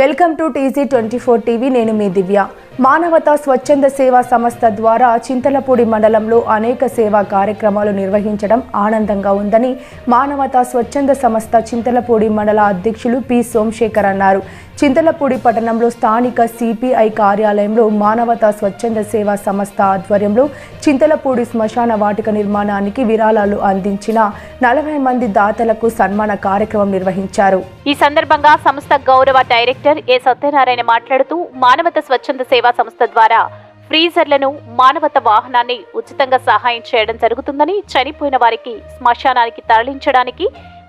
Welcome to TG twenty four TV. నేను మీ దివ్య. మానవతా స్వచ్ఛంద సేవా సంస్థ ద్వారా చింతలపూడి మండలంలో అనేక సేవా కార్యక్రమాలు నిర్వహించడం ఆనందంగా ఉందని మానవతా స్వచ్ఛంద సంస్థ చింతలపూడి మండల అధ్యక్షులు పి. సోమశేఖర్ అన్నారు. చింతలపూడి పట్టణంలో స్థానిక సిపిఐ కార్యాలయంలో మానవతా స్వచ్ఛంద సేవా సంస్థ ఆధ్వర్యంలో చింతలపూడి శ్మశాన వాటిక నిర్మాణానికి విరాళాలు అందించిన నలభై మంది దాతలకు సన్మాన కార్యక్రమం నిర్వహించారు. ఈ సందర్భంగా సంస్థ గౌరవ డైరెక్టర్ ఏ సత్యనారాయణ మాట్లాడుతూ మానవత స్వచ్ఛంద సేవ సంస్థ ద్వారా ఫ్రీజర్లను మానవత వాహనాన్ని ఉచితంగా సహాయం చేయడం జరుగుతుందని చనిపోయిన వారికి శ్మశానానికి తరలించడానికి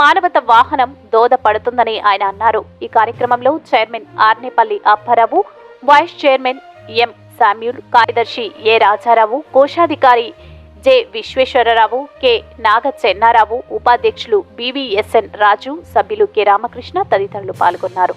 మానవత వాహనం దోదపడుతుందని ఆయన అన్నారు. ఈ కార్యక్రమంలో chairman Arnepalli Apparao vice chairman M Samuel కార్యదర్శి ఏ రాజారావు కోశాధికారి జె విశ్వేశ్వరరావు కె నాగ చెన్నారావు ఉపాధ్యక్షులు బివిఎస్ఎన్ రాజు సభ్యులు కె రామకృష్ణ తదితరులు పాల్గొన్నారు.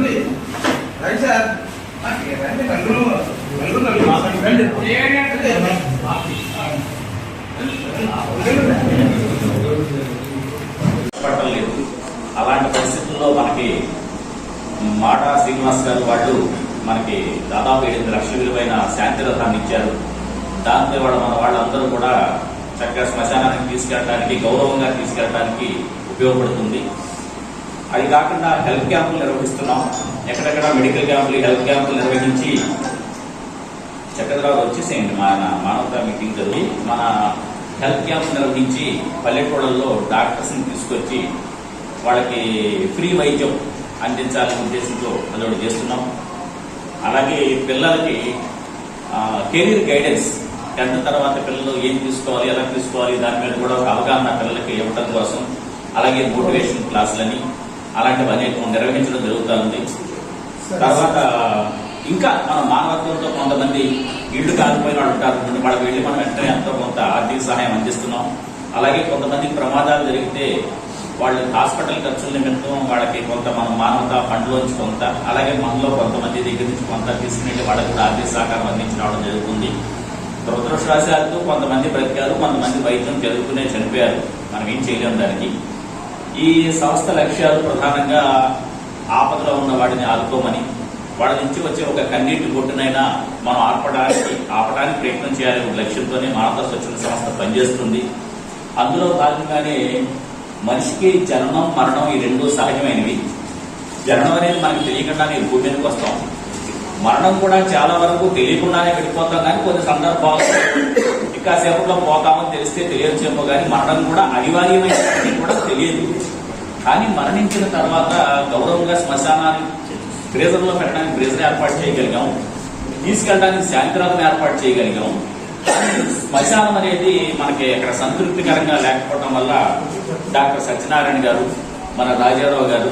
లేదు. అలాంటి పరిస్థితుల్లో మనకి మాటా శ్రీనివాస్ గారు వాళ్ళు మనకి దాదాపు ఎనిమిది లక్షల విలువైన శాంతి రథాన్ని ఇచ్చారు. దాంతో వాళ్ళ మన వాళ్ళందరూ కూడా చక్కగా శ్మశానానికి తీసుకెళ్ళడానికి గౌరవంగా తీసుకెళ్ళడానికి ఉపయోగపడుతుంది. అది కాకుండా హెల్త్ క్యాంపులు నిర్వహిస్తున్నాం. ఎక్కడెక్కడ మెడికల్ క్యాంపులు హెల్త్ క్యాంపులు నిర్వహించి చక్రధరావు వచ్చేసేయండి. మన మానవతా మీటింగ్ జరిగి మన హెల్త్ క్యాంప్ నిర్వహించి పల్లెటూళ్ళల్లో డాక్టర్స్ని తీసుకొచ్చి వాళ్ళకి ఫ్రీ వైద్యం అందించాలనే ఉద్దేశంతో అదొకటి చేస్తున్నాం. అలాగే పిల్లలకి కెరీర్ గైడెన్స్ టెన్త్ తర్వాత పిల్లలు ఏం తీసుకోవాలి ఎలా తీసుకోవాలి దాని మీద కూడా ఒక అవగాహన పిల్లలకి ఇవ్వటం కోసం అలాగే మోటివేషన్ క్లాసులని అలాంటివి అనేకం నిర్వహించడం జరుగుతుంది తర్వాత ఇంకా మన మానవత్వంతో కొంతమంది ఇళ్ళు కాకపోయిన వాళ్ళు ఉంటారు. వాళ్ళకి వెళ్ళి మనం వెంటనే ఎంతో కొంత ఆర్థిక సహాయం అందిస్తున్నాం. అలాగే కొంతమందికి ప్రమాదాలు జరిగితే వాళ్ళ హాస్పిటల్ ఖర్చుల నిమిత్తం వాళ్ళకి కొంత మనం మానవత ఫండ్లోంచి కొంత అలాగే మనలో కొంతమంది దగ్గర నుంచి కొంత తీసుకుని వాళ్ళకి కూడా ఆర్థిక సహకారం అందించడం జరుగుతుంది. దురదృష్టవశాత్తు కొంతమంది బ్రతికారు కొంతమంది వైద్యం జరుగుతూనే చనిపోయారు. మనం ఏం చేయలేము దానికి. ఈ సంస్థ లక్ష్యాలు ప్రధానంగా ఆపదలో ఉన్న వాడిని ఆదుకోమని వాళ్ళ నుంచి వచ్చే ఒక కన్నీటి గుట్టునైనా మనం ఆపడానికి ఆపడానికి ప్రయత్నం చేయాలి. లక్ష్యంతోనే మానవ స్వచ్ఛంద సంస్థ పనిచేస్తుంది. అందులో భాగంగానే మనిషికి జననం మరణం ఈ రెండు సహజమైనవి. జననం అనేది మనకి తెలియకుండానే భూమి మీదకి వస్తాం. మరణం కూడా చాలా వరకు తెలియకుండానే వెళ్ళిపోతాం కానీ కొన్ని సందర్భాలు ఇంకా సేపట్లో పోతామని తెలిస్తే తెలియచేమో కానీ మరణం కూడా అనివార్యమైన కూడా తెలియదు. కానీ మరణించిన తర్వాత గౌరవంగా శ్మశానాన్ని ఫ్రీజర్లో పెట్టడానికి ఫ్రీజర్ ఏర్పాటు చేయగలిగాం. తీసుకెళ్ళడానికి శాంతిరాలను ఏర్పాటు చేయగలిగాం. శ్మశానం అనేది మనకి అక్కడ సంతృప్తికరంగా లేకపోవడం వల్ల డాక్టర్ సత్యనారాయణ గారు మన రాజారావు గారు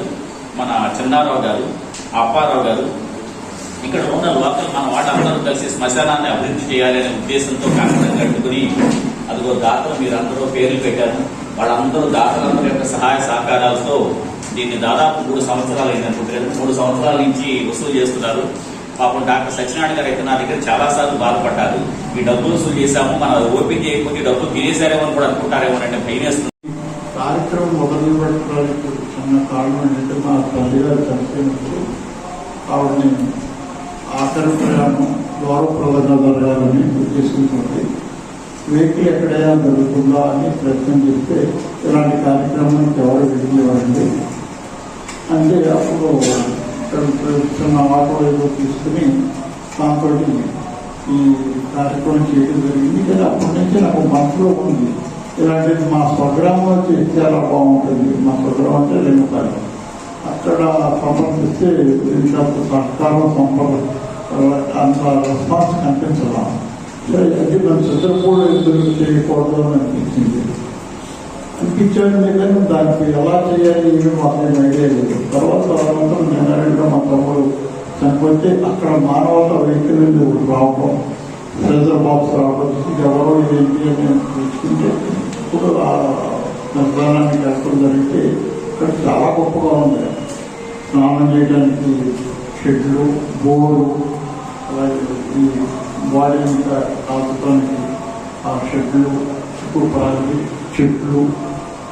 మన చిన్నారావు గారు అప్పారావు గారు ఇక్కడ ఉన్న లోకల్ మన వాళ్ళందరూ కలిసి శ్మశానాన్ని అభివృద్ధి చేయాలనే ఉద్దేశంతో కారణం కట్టుకుని అదిగో దాతలు మీరందరూ పేర్లు పెట్టారు. వాళ్ళందరూ దాతలందరూ యొక్క సహాయ సహకారాలతో దీన్ని దాదాపు మూడు సంవత్సరాలు అయిందనుకుంటారు మూడు సంవత్సరాల నుంచి వసూలు చేస్తున్నారు. పాపం డాక్టర్ సత్యనారాయణ గారు అయితే నా దగ్గర చాలాసార్లు బాధపడ్డారు. ఈ డబ్బులు వసూలు చేశాము. మనం ఓపెన్ చేయకపోతే డబ్బులు తినేసారేమో అని కూడా అనుకుంటారేమో అంటే భయం వేస్తుంది. కార్యక్రమం మొదలు పెట్టడానికి చిన్న కారణం ఏంటంటే మా తల్లి గారు చనిపోయినప్పుడు ఆవిడని ఆఖరి ప్రయాణం గౌరవప్రదంగా జరగాలని ఉద్దేశంతో వెహికల్ ఎక్కడైనా దొరుకుతుందా అని ప్రయత్నం చేస్తే ఇలాంటి కార్యక్రమానికి ఎవరు వెళ్ళేవారండి అంటే అప్పుడు ప్రభుత్వం ఆటో ఏదో తీసుకుని దాంతో ఈ కార్యక్రమం చేయడం జరిగింది. కానీ అప్పటి నుంచి నాకు మనసులో ఉంది ఇలాంటిది మా స్వగ్రామం చేస్తే చాలా బాగుంటుంది. మా స్వగ్రామం అంటే లెంగుపాలి అక్కడ సంప్రదిస్తే ఇంత సహకారం సంపద అంత రెస్పాన్స్ కనిపించడం అది మన చిత్రకూడ ఎదురు చేయకూడదు అని అనిపించింది. ఇచ్చాడు లేదని దానికి ఎలా చేయాలి ఏమి మాత్రం ఏం ఐడియా లేదు. తర్వాత తర్వాత జనరల్గా మా తమ్ముడు చనిపోతే అక్కడ మానవత వెహికల్ నుండి ఒకటి రావడం? ప్రెజర్ బాక్స్ రావడం. ఎవరో ఏంటి అని తెలుసుకుంటే ఇప్పుడు ఆ నిర్ధారానికి చేస్తాం జరిగితే ఇక్కడ చాలా గొప్పగా ఉంది. స్నానం చేయడానికి షెడ్లు బోరు అలాగే ఈ బాడీ అంతా కాల్చడానికి ఆ షెడ్లు చుట్టుపరాలి చెట్లు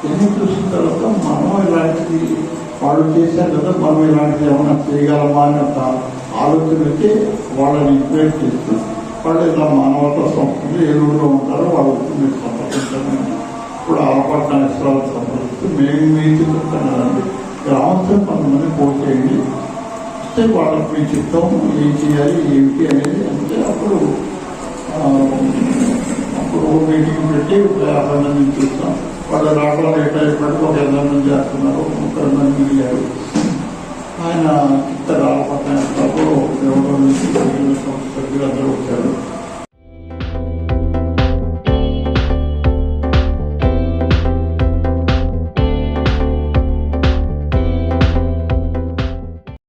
ఇవన్నీ చూసిన తర్వాత మనం ఇలాంటిది వాళ్ళు చేశారు కదా మనం ఇలాంటివి ఏమైనా చేయగలమా అని ఒక ఆలోచన వచ్చి వాళ్ళని ఎంకరేజ్ చేస్తూ వాళ్ళు ఇలా మానవతా సంస్థలు ఊళ్ళో ఉంటారో వాళ్ళు మీరు సంప్రదించాలని ఇప్పుడు ఆలపట్నం ఇస్రాలు సంప్రదిస్తూ మేము మీకు చెప్తున్నారండి గ్రామస్తులు కొంతమంది పోటీ చేయండి. వస్తే వాళ్ళకి మీ చిత్తం ఏం చేయాలి ఏమిటి అనేది అంటే అప్పుడు అప్పుడు ఓ మీటింగ్ పెట్టి యాభై మందిని చూస్తాం పది లోపల ఇరవై పడికి ఒక ఎనభై మంది చేస్తున్నారు. ముప్పై మంది మిగిలారు ఆయన ఇక్కడ రాకపోతే ఎవరో